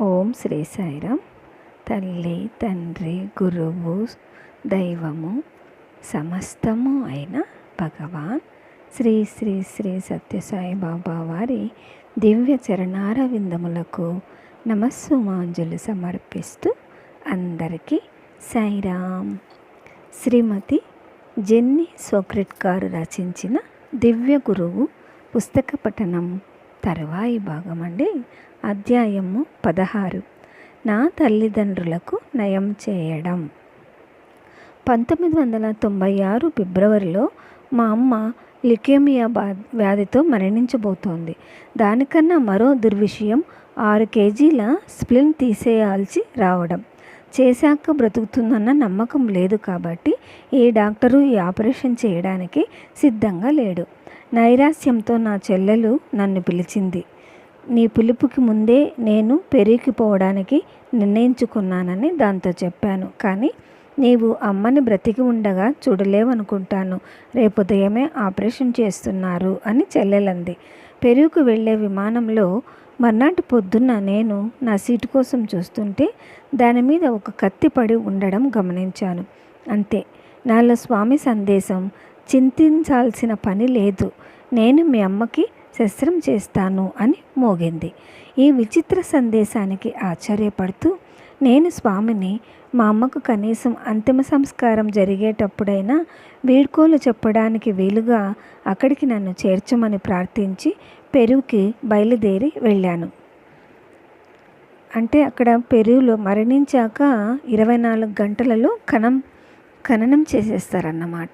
ఓం శ్రీ సాయిరామ్. తల్లి తండ్రి గురువు దైవము సమస్తము అయిన భగవాన్ శ్రీ శ్రీ శ్రీ సత్యసాయి బాబా వారి దివ్య చరణార విందములకు నమస్సుమాంజులు సమర్పిస్తూ అందరికీ సాయిరామ్. శ్రీమతి జెన్నీ సోక్రెట్ గారు రచించిన దివ్య గురువు పుస్తక పఠనం తరువాయి భాగం అండి అధ్యాయము పదహారు. నా తల్లిదండ్రులకు నయం చేయడం. పంతొమ్మిది వందల తొంభై ఆరు ఫిబ్రవరిలో మా అమ్మ లికేమియా బా వ్యాధితో మరణించబోతోంది. దానికన్నా మరో దుర్విషయం ఆరు కేజీల స్ప్లిన్ తీసేయాల్సి రావడం. చేశాక బ్రతుకుతుందన్న నమ్మకం లేదు కాబట్టి ఏ డాక్టరు ఈ ఆపరేషన్ చేయడానికి సిద్ధంగా లేడు. నైరాస్యంతో నా చెల్లెలు నన్ను పిలిచింది. నీ పిలుపుకి ముందే నేను పెరిగిపోవడానికి నిర్ణయించుకున్నానని దాంతో చెప్పాను. కానీ నీవు అమ్మని బ్రతికి ఉండగా చూడలేవనుకుంటాను. రేపు ఉదయమే ఆపరేషన్ చేస్తున్నారు అని చెల్లెలంది. పెరుగుకు వెళ్ళే విమానంలో మర్నాటి పొద్దున్న నేను నా సీటు కోసం చూస్తుంటే దాని మీద ఒక కత్తి పడి ఉండడం గమనించాను. అంతే. నాలో స్వామి సందేశం చింతించాల్సిన పని లేదు. నేను మీ అమ్మకి శస్త్రం చేస్తాను అని మోగింది. ఈ విచిత్ర సందేశానికి ఆశ్చర్యపడుతూ నేను స్వామిని మా అమ్మకు కనీసం అంతిమ సంస్కారం జరిగేటప్పుడైనా వీడ్కోలు చెప్పడానికి వీలుగా అక్కడికి నన్ను చేర్చమని ప్రార్థించి పెరుగుకి బయలుదేరి వెళ్ళాను. అంటే అక్కడ పెరుగులో మరణించాక ఇరవై నాలుగు గంటలలో కణం ఖననం చేసేస్తారన్నమాట.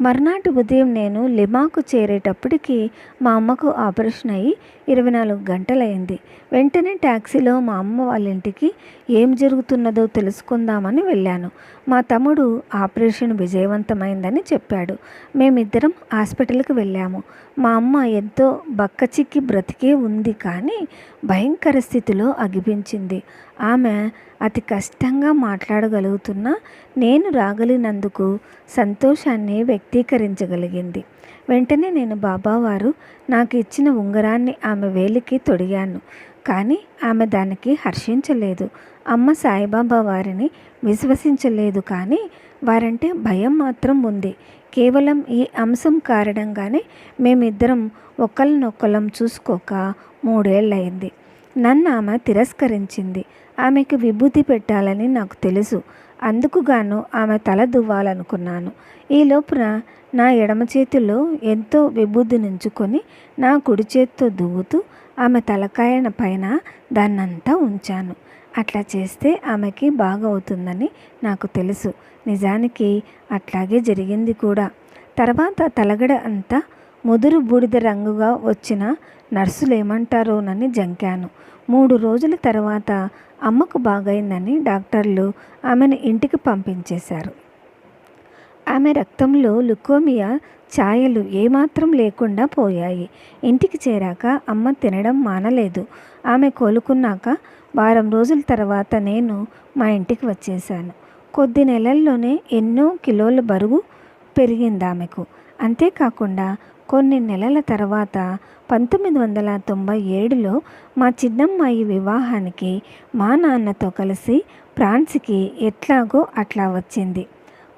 మర్నాటి ఉదయం నేను లిమాకు చేరేటప్పటికి మా అమ్మకు ఆపరేషన్ అయ్యి ఇరవై నాలుగు గంటలైంది. వెంటనే ట్యాక్సీలో మా అమ్మ వాళ్ళ ఇంటికి ఏం జరుగుతున్నదో తెలుసుకుందామని వెళ్ళాను. మా తమ్ముడు ఆపరేషన్ విజయవంతమైందని చెప్పాడు. మేమిద్దరం హాస్పిటల్కి వెళ్ళాము. మా అమ్మ ఎంతో బక్కచిక్కి బ్రతికే ఉంది కానీ భయంకర స్థితిలో అగిపించింది. ఆమె అతి కష్టంగా మాట్లాడగలుగుతున్నా నేను రాగలిగినందుకు సంతోషాన్ని వ్యక్తీకరించగలిగింది. వెంటనే నేను బాబావారు నాకు ఇచ్చిన ఉంగరాన్ని ఆమె వేలికి తొడిగాను. కానీ ఆమె దానికి హర్షించలేదు. అమ్మ సాయిబాబా వారిని విశ్వసించలేదు కానీ వారంటే భయం మాత్రం ఉంది. కేవలం ఈ అంశం కారణంగానే మేమిద్దరం ఒకళ్ళనొక్కళ్ళం చూసుకోక మూడేళ్ళయింది. నన్ను ఆమె తిరస్కరించింది. ఆమెకు విభూతి పెట్టాలని నాకు తెలుసు. అందుకుగాను ఆమె తల దువ్వాలనుకున్నాను. ఈ లోపున నా ఎడమ చేతిలో ఎంతో విభూతి నుంచుకొని నా కుడి చేతితో దువ్వుతూ ఆమె తలకాయన పైన దాన్నంతా ఉంచాను. అట్లా చేస్తే ఆమెకి బాగవుతుందని నాకు తెలుసు. నిజానికి అట్లాగే జరిగింది కూడా. తర్వాత తలగడ అంతా ముదురు బూడిద రంగుగా వచ్చిన నర్సులు ఏమంటారోనని జంకాను. మూడు రోజుల తర్వాత అమ్మకు బాగైందని డాక్టర్లు ఆమెను ఇంటికి పంపించేశారు. ఆమె రక్తంలో లుకోమియా ఛాయలు ఏమాత్రం లేకుండా పోయాయి. ఇంటికి చేరాక అమ్మ తినడం మానలేదు. ఆమె కోలుకున్నాక వారం రోజుల తర్వాత నేను మా ఇంటికి వచ్చేసాను కొద్ది నెలల్లోనే ఎన్నో కిలోల బరువు పెరిగింది ఆమెకు అంతేకాకుండా కొన్ని నెలల తర్వాత పంతొమ్మిది వందల తొంభై ఏడులో మా చిన్నమ్మాయి వివాహానికి మా నాన్నతో కలిసి ఫ్రాన్స్కి ఎట్లాగో అట్లా వచ్చింది.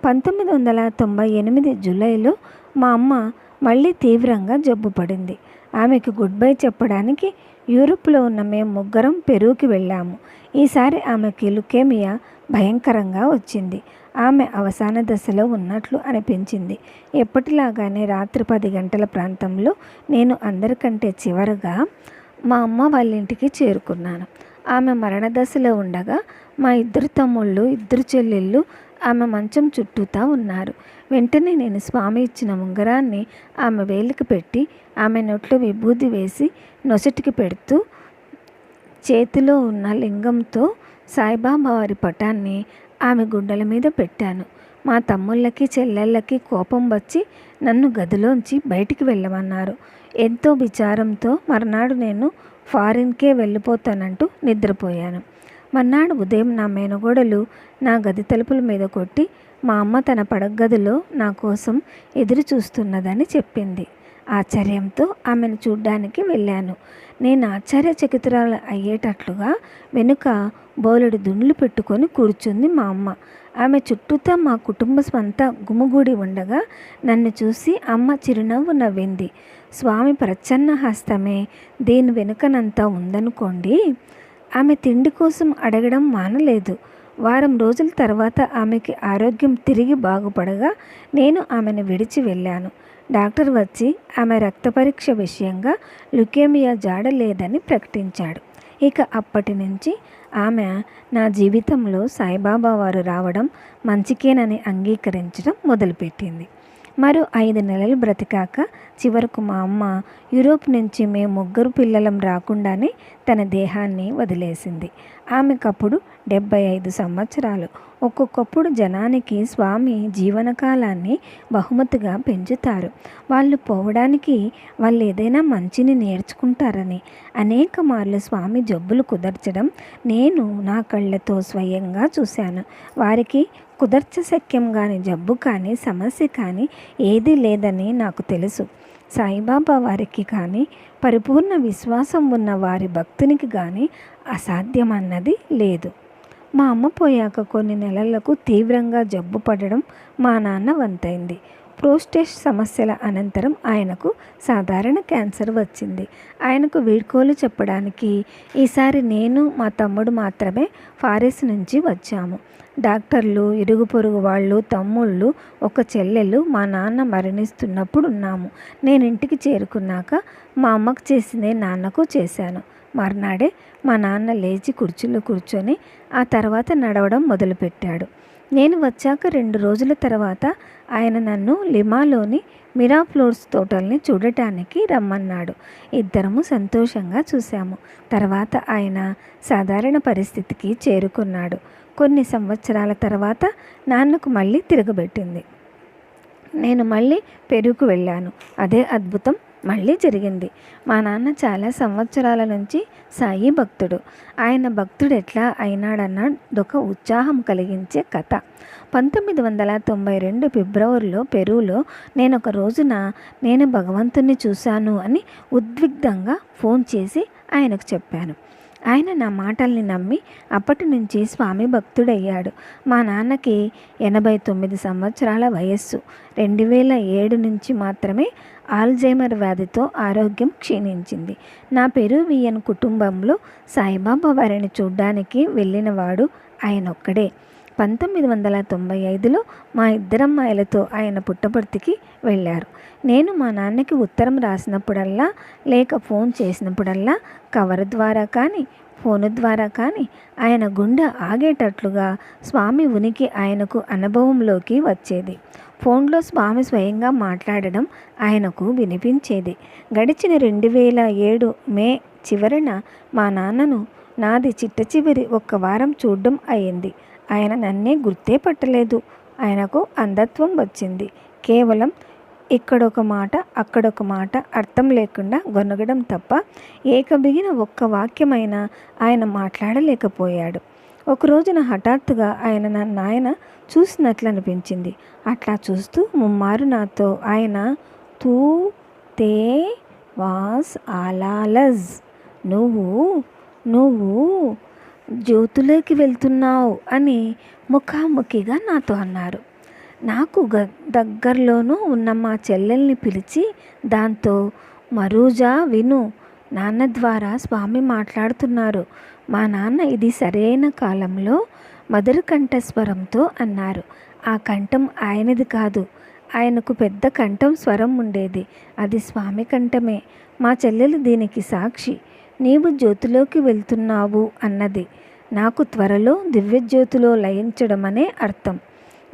పంతొమ్మిది వందల తొంభై ఎనిమిది జూలైలో మా అమ్మ మళ్ళీ తీవ్రంగా జబ్బు పడింది. ఆమెకు గుడ్ బై చెప్పడానికి యూరోప్లో ఉన్న మేము ముగ్గురం పెరుగుకి వెళ్ళాము. ఈసారి ఆమెకి లుకేమియా భయంకరంగా వచ్చింది. ఆమె అవసాన దశలో ఉన్నట్లు అనిపించింది. ఎప్పటిలాగానే రాత్రి పది గంటల ప్రాంతంలో నేను అందరికంటే చివరగా మా అమ్మ వాళ్ళ ఇంటికి చేరుకున్నాను. ఆమె మరణ దశలో ఉండగా మా ఇద్దరు తమ్ముళ్ళు ఇద్దరు చెల్లెళ్ళు ఆమె మంచం చుట్టూతా ఉన్నారు. వెంటనే నేను స్వామి ఇచ్చిన ఉంగరాన్ని ఆమె వేలికి పెట్టి ఆమె నోట్లో విభూది వేసి నొసటికి పెడుతూ చేతిలో ఉన్న లింగంతో సాయిబాబా వారి పటాన్ని ఆమె గుండెల మీద పెట్టాను. మా తమ్ముళ్ళకి చెల్లెళ్ళకి కోపం వచ్చి నన్ను గదిలోంచి బయటికి వెళ్ళమన్నారు. ఎంతో విచారంతో మర్నాడు నేను ఫారిన్కే వెళ్ళిపోతానంటూ నిద్రపోయాను. మర్నాడు ఉదయం నా మేనగోడలు నా గది తలుపుల మీద కొట్టి మా అమ్మ తన పడగదిలో నా కోసం ఎదురు చూస్తున్నదని చెప్పింది. ఆశ్చర్యంతో ఆమెను చూడ్డానికి వెళ్ళాను. నేను ఆశ్చర్యచకితురాలు అయ్యేటట్లుగా వెనుక బోలెడు దుండ్లు పెట్టుకొని కూర్చుంది మా అమ్మ. ఆమె చుట్టూతా మా కుటుంబమంతా గుమిగూడి ఉండగా నన్ను చూసి అమ్మ చిరునవ్వు నవ్వింది. స్వామి ప్రచ్ఛన్న హస్తమే దీని వెనుకనంతా ఉందనుకోండి ఆమె తిండి కోసం అడగడం మానలేదు. వారం రోజుల తర్వాత ఆమెకి ఆరోగ్యం తిరిగి బాగుపడగా నేను ఆమెను విడిచి వెళ్ళాను. డాక్టర్ వచ్చి ఆమె రక్త పరీక్ష విషయంగా లుకేమియా జాడ లేదని ప్రకటించాడు. ఇక అప్పటి నుంచి ఆమె నా జీవితంలో సాయిబాబా వారు రావడం మంచికేనని అంగీకరించడం మొదలుపెట్టింది. మరో ఐదు నెలలు బ్రతికాక చివరకు మా అమ్మ యూరోప్ నుంచి మేము ముగ్గురు పిల్లలం రాకుండానే తన దేహాన్ని వదిలేసింది. ఆమెకప్పుడు డెబ్బై ఐదు సంవత్సరాలు. ఒక్కొక్కప్పుడు జనానికి స్వామి జీవనకాలాన్ని బహుమతిగా పెంచుతారు. వాళ్ళు పోవడానికి వాళ్ళు ఏదైనా మంచిని నేర్చుకుంటారని అనేక మార్లు స్వామి జబ్బులు కుదర్చడం నేను నా కళ్ళతో స్వయంగా చూశాను. వారికి కుదర్చ శక్యం కాని జబ్బు కానీ సమస్య కానీ ఏదీ లేదని నాకు తెలుసు. సాయిబాబా వారికి కానీ పరిపూర్ణ విశ్వాసం ఉన్న వారి భక్తునికి కానీ అసాధ్యమన్నది లేదు. మా అమ్మ పోయాక కొన్ని నెలలకు తీవ్రంగా జబ్బు పడడం మా నాన్న వంతైంది. ప్రోస్టేట్ సమస్యల అనంతరం ఆయనకు సాధారణ క్యాన్సర్ వచ్చింది. ఆయనకు వీడ్కోలు చెప్పడానికి ఈసారి నేను మా తమ్ముడు మాత్రమే ఫారెస్ నుంచి వచ్చాము. డాక్టర్లు ఇరుగు పొరుగు వాళ్ళు తమ్ముళ్ళు ఒక చెల్లెలు మా నాన్న మరణిస్తున్నప్పుడు ఉన్నాము. నేను ఇంటికి చేరుకున్నాక మా అమ్మకు చేసిందే నాన్నకు చేశాను. మర్నాడే మా నాన్న లేచి కుర్చీలో కూర్చొని ఆ తర్వాత నడవడం మొదలుపెట్టాడు. నేను వచ్చాక రెండు రోజుల తర్వాత ఆయన నన్ను లిమాలోని మిరా ఫ్లోర్స్ తోటల్ని చూడటానికి రమ్మన్నాడు. ఇద్దరము సంతోషంగా చూశాము. తర్వాత ఆయన సాధారణ పరిస్థితికి చేరుకున్నాడు. కొన్ని సంవత్సరాల తర్వాత నాన్నకు మళ్ళీ తిరగబెట్టింది. నేను మళ్ళీ పెరుగుకు వెళ్ళాను. అదే అద్భుతం. మళ్ళీ జరిగింది. మా నాన్న చాలా సంవత్సరాల నుంచి సాయి భక్తుడు. ఆయన భక్తుడు ఎట్లా అయినాడన్న ఒక ఉత్సాహం కలిగించే కథ. పంతొమ్మిది వందల తొంభై రెండు ఫిబ్రవరిలో పెరువులో నేను ఒక రోజున నేను భగవంతుణ్ణి చూశాను అని ఉద్విగ్ధంగా ఫోన్ చేసి ఆయనకు చెప్పాను. ఆయన నా మాటల్ని నమ్మి అప్పటి నుంచి స్వామి భక్తుడయ్యాడు. మా నాన్నకి ఎనభై తొమ్మిది సంవత్సరాల వయస్సు. రెండు వేల ఏడు నుంచి మాత్రమే ఆల్జైమర్ వ్యాధితో ఆరోగ్యం క్షీణించింది. నా పెరువియన్ కుటుంబంలో సాయిబాబా వారిని చూడ్డానికి వెళ్ళినవాడు ఆయనొక్కడే. పంతొమ్మిది వందల తొంభై ఐదులో మా ఇద్దరమ్మాయిలతో ఆయన పుట్టపర్తికి వెళ్ళారు. నేను మా నాన్నకి ఉత్తరం రాసినప్పుడల్లా లేక ఫోన్ చేసినప్పుడల్లా కవర్ ద్వారా కానీ ఫోన్ ద్వారా కానీ ఆయన గుండె ఆగేటట్లుగా స్వామి ఉనికి ఆయనకు అనుభవంలోకి వచ్చేది. ఫోన్లో స్వామి స్వయంగా మాట్లాడడం ఆయనకు వినిపించేది. గడిచిన రెండు వేల ఏడు మే చివరన మా నాన్నను నాది చిట్ట చివరి ఒక్క వారం చూడడం అయింది. ఆయన నన్నే గుర్తే పట్టలేదు. ఆయనకు అంధత్వం వచ్చింది. కేవలం ఇక్కడొక మాట అక్కడొక మాట అర్థం లేకుండా గొనగడం తప్ప ఏకబిగిన ఒక్క వాక్యమైన ఆయన మాట్లాడలేకపోయాడు. ఒకరోజున హఠాత్తుగా ఆయన నా నాయన చూసినట్లు అనిపించింది అట్లా చూస్తూ ముమ్మారు నాతో ఆయన తూ తే వాస్ ఆలాలజ్. నువ్వు నువ్వు జ్యోతులోకి వెళ్తున్నావు అని ముఖాముఖిగా నాతో అన్నారు. నాకు గ దగ్గరలోనూ ఉన్న మా చెల్లెల్ని పిలిచి దాంతో మరూజా విను నాన్న ద్వారా స్వామి మాట్లాడుతున్నారు. మా నాన్న ఇది సరైన కాలంలో మధుర కంఠస్వరంతో అన్నారు. ఆ కంఠం ఆయనది కాదు. ఆయనకు పెద్ద కంఠం స్వరం ఉండేది. అది స్వామి కంఠమే. మా చెల్లెలు దీనికి సాక్షి. నీవు జ్యోతిలోకి వెళ్తున్నావు అన్నది. నాకు త్వరలో దివ్యజ్యోతిలో లయించడమనే అర్థం.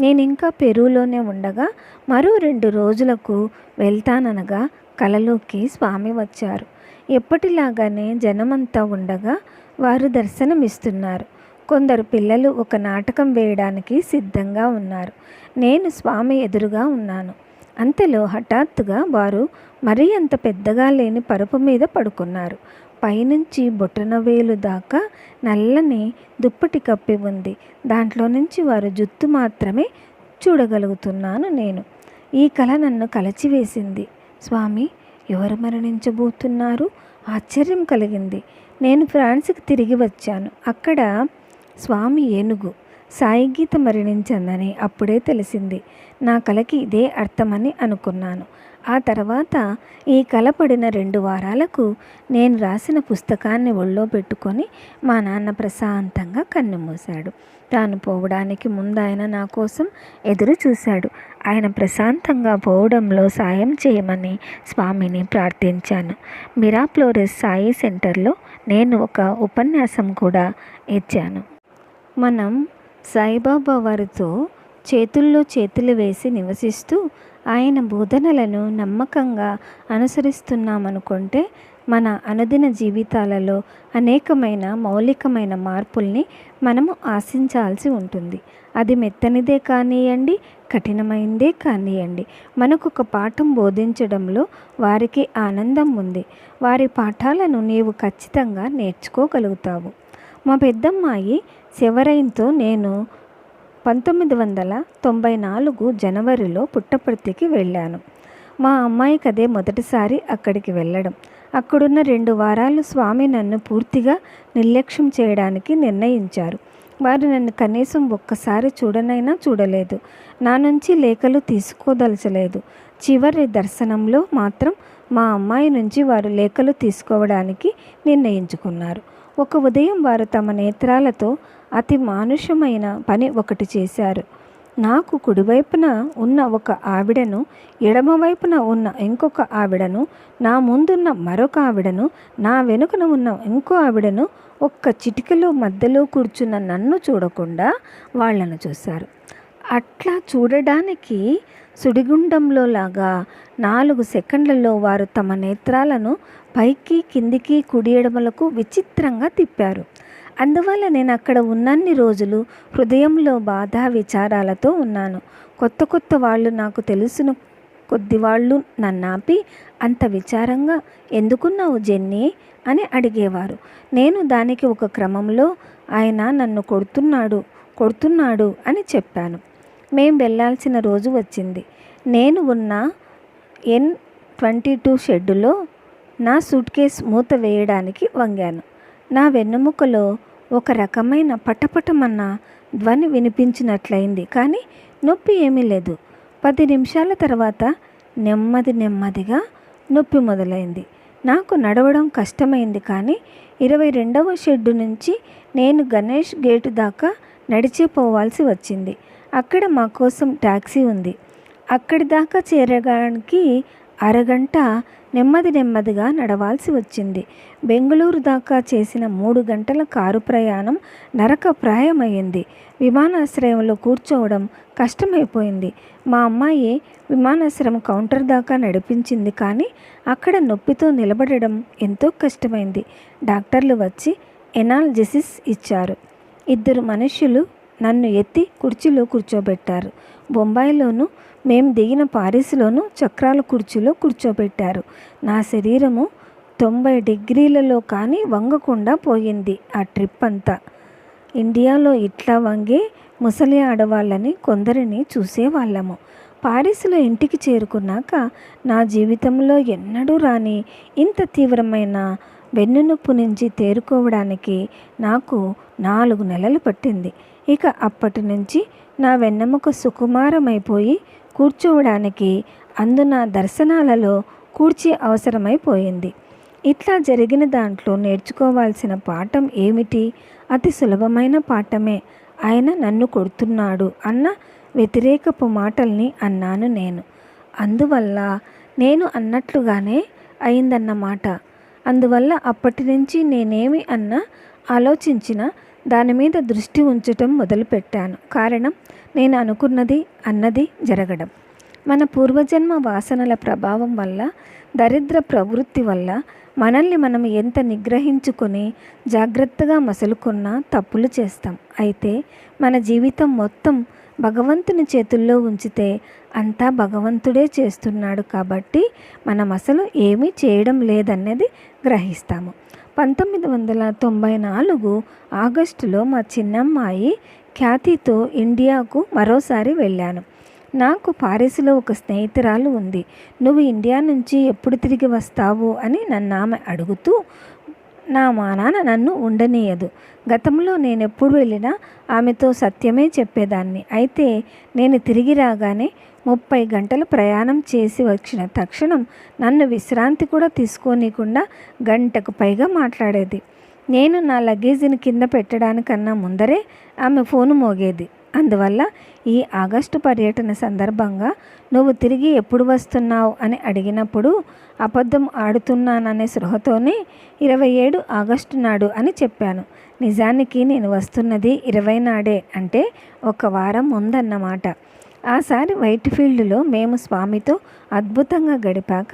నేను ఇంకా పెరువులోనే ఉండగా మరో రెండు రోజులకు వెళ్తాననగా కలలోకి స్వామి వచ్చారు. ఎప్పటిలాగానే జనమంతా ఉండగా వారు దర్శనమిస్తున్నారు. కొందరు పిల్లలు ఒక నాటకం వేయడానికి సిద్ధంగా ఉన్నారు. నేను స్వామి ఎదురుగా ఉన్నాను. అంతలో హఠాత్తుగా వారు మరీ అంత పెద్దగా లేని పరుపు మీద పడుకున్నారు. పైనుంచి బొట్టనవేలు దాకా నల్లని దుప్పటి కప్పి ఉంది. దాంట్లో నుంచి వారు జుత్తు మాత్రమే చూడగలుగుతున్నాను నేను. ఈ కళ నన్ను కలచివేసింది. స్వామి ఎవరు మరణించబోతున్నారు? ఆశ్చర్యం కలిగింది. నేను ఫ్రాన్స్కి తిరిగి వచ్చాను. అక్కడ స్వామి ఏనుగు సాయి గీత మరణించిందని అప్పుడే తెలిసింది. నా కలకి ఇదే అర్థమని అనుకున్నాను. ఆ తర్వాత ఈ కల పడిన రెండు వారాలకు నేను రాసిన పుస్తకాన్ని ఒళ్ళో పెట్టుకొని మా నాన్న ప్రశాంతంగా కన్నుమూశాడు. తాను పోవడానికి ముందు ఆయన నా కోసం ఎదురు చూశాడు. ఆయన ప్రశాంతంగా పోవడంలో సాయం చేయమని స్వామిని ప్రార్థించాను. మిరాప్లోరెస్ సాయి సెంటర్లో నేను ఒక ఉపన్యాసం కూడా ఇచ్చాను. మనం సాయిబాబా వారితో చేతుల్లో చేతులు వేసి నివసిస్తూ ఆయన బోధనలను నమ్మకంగా అనుసరిస్తున్నామనుకుంటే మన అనుదిన జీవితాలలో అనేకమైన మౌలికమైన మార్పుల్ని మనము ఆశించాల్సి ఉంటుంది. అది మెత్తనిదే కానివ్వండి కఠినమైందే కానివ్వండి మనకు ఒక పాఠం బోధించడంలో వారికి ఆనందం ఉంది. వారి పాఠాలను నీవు ఖచ్చితంగా నేర్చుకోగలుగుతావు. మా పెద్దమ్మాయి శివరైన్తో నేను పంతొమ్మిది వందల తొంభై నాలుగు జనవరిలో పుట్టపర్తికి వెళ్ళాను. మా అమ్మాయికి అదే మొదటిసారి అక్కడికి వెళ్ళడం. అక్కడున్న రెండు వారాలు స్వామి నన్ను పూర్తిగా నిర్లక్ష్యం చేయడానికి నిర్ణయించారు. వారు నన్ను కనీసం ఒక్కసారి చూడనైనా చూడలేదు. నా నుంచి లేఖలు తీసుకోదలచలేదు. చివరి దర్శనంలో మాత్రం మా అమ్మాయి నుంచి వారు లేఖలు తీసుకోవడానికి నిర్ణయించుకున్నారు. ఒక ఉదయం వారు తమ నేత్రాలతో అతి మానుషమైన పని ఒకటి చేశారు. నాకు కుడివైపున ఉన్న ఒక ఆవిడను ఎడమవైపున ఉన్న ఇంకొక ఆవిడను నా ముందున్న మరొక ఆవిడను నా వెనుకన ఉన్న ఇంకో ఆవిడను ఒక్క చిటికలో మధ్యలో కూర్చున్న నన్ను చూడకుండా వాళ్ళను చూశారు. అట్లా చూడడానికి సుడిగుండంలో లాగా నాలుగు సెకండ్లలో వారు తమ నేత్రాలను పైకి కిందికి కుడి ఎడమలకు విచిత్రంగా తిప్పారు. అందువల్ల నేను అక్కడ ఉన్నన్ని రోజులు హృదయంలో బాధ విచారాలతో ఉన్నాను. కొత్త కొత్త వాళ్ళు నాకు తెలుసును. కొద్ది వాళ్ళు నన్నాపి అంత విచారంగా ఎందుకున్నావు జెన్నీ? అని అడిగేవారు. నేను దానికి ఒక క్రమంలో ఆయన నన్ను కొడుతున్నాడు కొడుతున్నాడు అని చెప్పాను. మేం వెళ్ళాల్సిన రోజు వచ్చింది. నేను ఉన్న ఎన్ ట్వంటీ టూ షెడ్డులో నా సూట్ కేస్ మూత వేయడానికి వంగాను. నా వెన్నెముకలో ఒక రకమైన పటపటమన్న ధ్వని వినిపించినట్లయింది. కానీ నొప్పి ఏమీ లేదు. పది నిమిషాల తర్వాత నెమ్మది నెమ్మదిగా నొప్పి మొదలైంది. నాకు నడవడం కష్టమైంది కానీ ఇరవై రెండవ షెడ్డు నుంచి నేను గణేష్ గేటు దాకా నడిచే పోవాల్సి వచ్చింది. అక్కడ మా కోసం ట్యాక్సీ ఉంది. అక్కడి దాకా చేరడానికి అరగంట నెమ్మది నెమ్మదిగా నడవాల్సి వచ్చింది. బెంగళూరు దాకా చేసిన మూడు గంటల కారు ప్రయాణం నరకప్రాయమైంది విమానాశ్రయంలో కూర్చోవడం కష్టమైపోయింది. మా అమ్మాయి విమానాశ్రయం కౌంటర్ దాకా నడిపించింది కానీ అక్కడ నొప్పితో నిలబడడం ఎంతో కష్టమైంది. డాక్టర్లు వచ్చి ఎనాల్జెసిస్ ఇచ్చారు. ఇద్దరు మనుషులు నన్ను ఎత్తి కుర్చీలో కూర్చోబెట్టారు. బొంబాయిలోనూ మేము దిగిన పారిస్లోనూ చక్రాల కుర్చీలో కూర్చోబెట్టారు. నా శరీరము తొంభై డిగ్రీలలో కానీ వంగకుండా పోయింది ఆ ట్రిప్ అంతా ఇండియాలో ఇట్లా వంగే ముసలి ఆడవాళ్ళని కొందరిని చూసేవాళ్ళము పారిస్లో ఇంటికి చేరుకున్నాక నా జీవితంలో ఎన్నడూ రాని ఇంత తీవ్రమైన వెన్నునొప్పు నుంచి తేరుకోవడానికి నాకు నాలుగు నెలలు పట్టింది. ఇక అప్పటి నుంచి నా వెన్నెముక సుకుమారమైపోయి కూర్చోవడానికి అందున దర్శనాలలో కూర్చి అవసరమైపోయింది. ఇట్లా జరిగిన దాంట్లో నేర్చుకోవాల్సిన పాఠం ఏమిటి? అతి సులభమైన పాఠమే. ఆయన నన్ను కొడుతున్నాడు అన్న వ్యతిరేకపు మాటల్ని అన్నాను నేను. అందువల్ల నేను అన్నట్లుగానే అయిందన్నమాట. అందువల్ల అప్పటి నుంచి నేనేమి అన్నా ఆలోచించిన దాని మీద దృష్టి ఉంచటం మొదలుపెట్టాను. కారణం నేను అనుకున్నది అన్నది జరగడం. మన పూర్వజన్మ వాసనల ప్రభావం వల్ల దరిద్ర ప్రవృత్తి వల్ల మనల్ని మనం ఎంత నిగ్రహించుకొని జాగ్రత్తగా మసలుకున్నా తప్పులు చేస్తాం. అయితే మన జీవితం మొత్తం భగవంతుని చేతుల్లో ఉంచితే అంతా భగవంతుడే చేస్తున్నాడు కాబట్టి మనం అసలు ఏమీ చేయడం లేదన్నది గ్రహిస్తాము. పంతొమ్మిది వందల తొంభై నాలుగు ఆగస్టులో మా చిన్నమ్మాయి ఖ్యాతితో ఇండియాకు మరోసారి వెళ్ళాను. నాకు పారిస్లో ఒక స్నేహితురాలు ఉంది. నువ్వు ఇండియా నుంచి ఎప్పుడు తిరిగి వస్తావు? అని నన్ను ఆమె అడుగుతూ నా మా నాన్న నన్ను ఉండనీయదు. గతంలో నేను ఎప్పుడు వెళ్ళినా ఆమెతో సత్యమే చెప్పేదాన్ని. అయితే నేను తిరిగి రాగానే ముప్పై గంటలు ప్రయాణం చేసి వచ్చిన తక్షణం నన్ను విశ్రాంతి కూడా తీసుకోనీయకుండా గంటకు పైగా మాట్లాడేది. నేను నా లగేజీని కింద పెట్టడానికన్నా ముందరే ఆమె ఫోను మోగేది. అందువల్ల ఈ ఆగస్టు పర్యటన సందర్భంగా నువ్వు తిరిగి ఎప్పుడు వస్తున్నావు? అని అడిగినప్పుడు అబద్ధం ఆడుతున్నాననే స్పృహతోనే ఇరవై ఏడు ఆగస్టు నాడు అని చెప్పాను. నిజానికి నేను వస్తున్నది ఇరవై నాడే అంటే ఒక వారం ఉందన్నమాట ఆసారి వైట్ ఫీల్డ్లో మేము స్వామితో అద్భుతంగా గడిపాక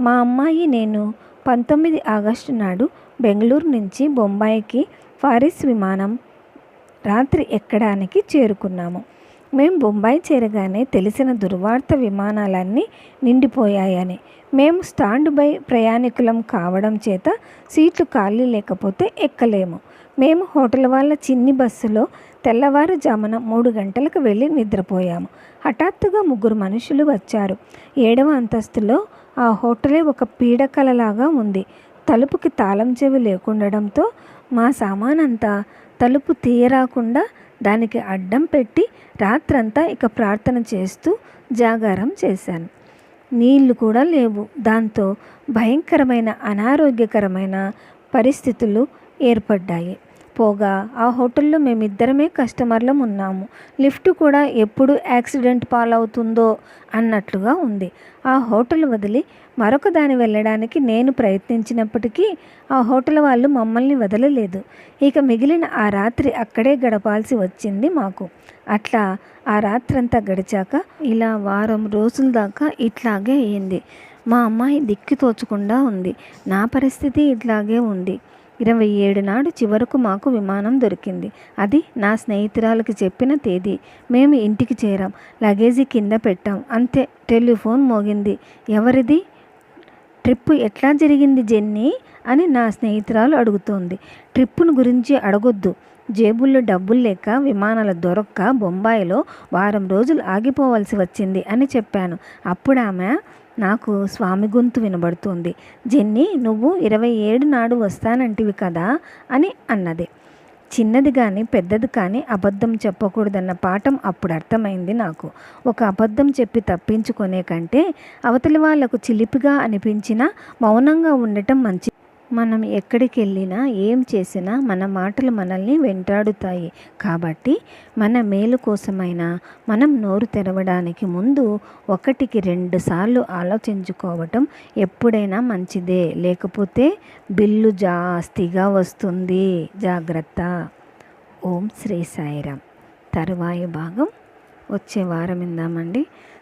మా అమ్మాయి నేను పంతొమ్మిది ఆగస్టు నాడు బెంగళూరు నుంచి బొంబాయికి ఫారిస్ విమానం రాత్రి ఎక్కడానికి చేరుకున్నాము. మేము బొంబాయి చేరగానే తెలిసిన దుర్వార్త విమానాలన్నీ నిండిపోయాయని. మేము స్టాండ్ బై ప్రయాణికులం కావడం చేత సీట్లు ఖాళీ లేకపోతే ఎక్కలేము. మేము హోటల్ వాళ్ళ చిన్ని బస్సులో తెల్లవారుజామున మూడు గంటలకు వెళ్ళి నిద్రపోయాము. హఠాత్తుగా ముగ్గురు మనుషులు వచ్చారు. ఏడవ అంతస్తులో ఆ హోటలే ఒక పీడకలలాగా ఉంది. తలుపుకి తాళం చెవి లేకుండడంతో మా సామానంతా తలుపు తీయరాకుండా దానికి అడ్డం పెట్టి రాత్రంతా ఇక ప్రార్థన చేస్తూ జాగారం చేశాను. నీళ్ళు కూడా లేవు. దాంతో భయంకరమైన అనారోగ్యకరమైన పరిస్థితులు ఏర్పడ్డాయి. పోగా ఆ హోటల్లో మేమిద్దరమే కస్టమర్లం ఉన్నాము. లిఫ్ట్ కూడా ఎప్పుడు యాక్సిడెంట్ పాలవుతుందో అన్నట్లుగా ఉంది. ఆ హోటల్ వదిలి మరొక దాని వెళ్ళడానికి నేను ప్రయత్నించినప్పటికీ ఆ హోటల్ వాళ్ళు మమ్మల్ని వదలలేదు. ఇక మిగిలిన ఆ రాత్రి అక్కడే గడపాల్సి వచ్చింది మాకు. అట్లా ఆ రాత్రంతా గడిచాక ఇలా వారం రోజుల దాకా ఇట్లాగే అయింది. మా అమ్మాయి దిక్కు తోచకుండా ఉంది. నా పరిస్థితి ఇట్లాగే ఉంది. ఇరవై ఏడు నాడు చివరకు మాకు విమానం దొరికింది. అది నా స్నేహితురాలకి చెప్పిన తేదీ. మేము ఇంటికి చేరాం. లగేజీ కింద పెట్టాం. అంతే. టెలిఫోన్ మోగింది. ఎవరిది? ట్రిప్ ఎట్లా జరిగింది జెన్నీ? అని నా స్నేహితురాలు అడుగుతోంది. ట్రిప్పును గురించి అడగొద్దు. జేబుల్లో డబ్బులు లేక విమానాలు దొరక్క బొంబాయిలో వారం రోజులు ఆగిపోవాల్సి వచ్చింది అని చెప్పాను. అప్పుడు ఆమె నాకు స్వామి గొంతు వినబడుతుంది. జెన్నీ నువ్వు ఇరవై ఏడు నాడు వస్తానంటివి కదా? అని అన్నది. చిన్నది కానీ పెద్దది కానీ అబద్ధం చెప్పకూడదన్న పాఠం అప్పుడు అర్థమైంది నాకు. ఒక అబద్ధం చెప్పి తప్పించుకునే కంటే అవతలి వాళ్ళకు చిలిపిగా అనిపించినా మౌనంగా ఉండటం మంచి మనం ఎక్కడికి వెళ్ళినా ఏం చేసినా మన మాటలు మనల్ని వెంటాడుతాయి. కాబట్టి మన మేలు కోసమైనా మనం నోరు తెరవడానికి ముందు ఒకటికి రెండు సార్లు ఆలోచించుకోవటం ఎప్పుడైనా మంచిదే. లేకపోతే బిల్లు జాస్తిగా వస్తుంది. జాగ్రత్త. ఓం శ్రీ సాయిరామ్. తరువాయి భాగం వచ్చే వారం ఇందామండి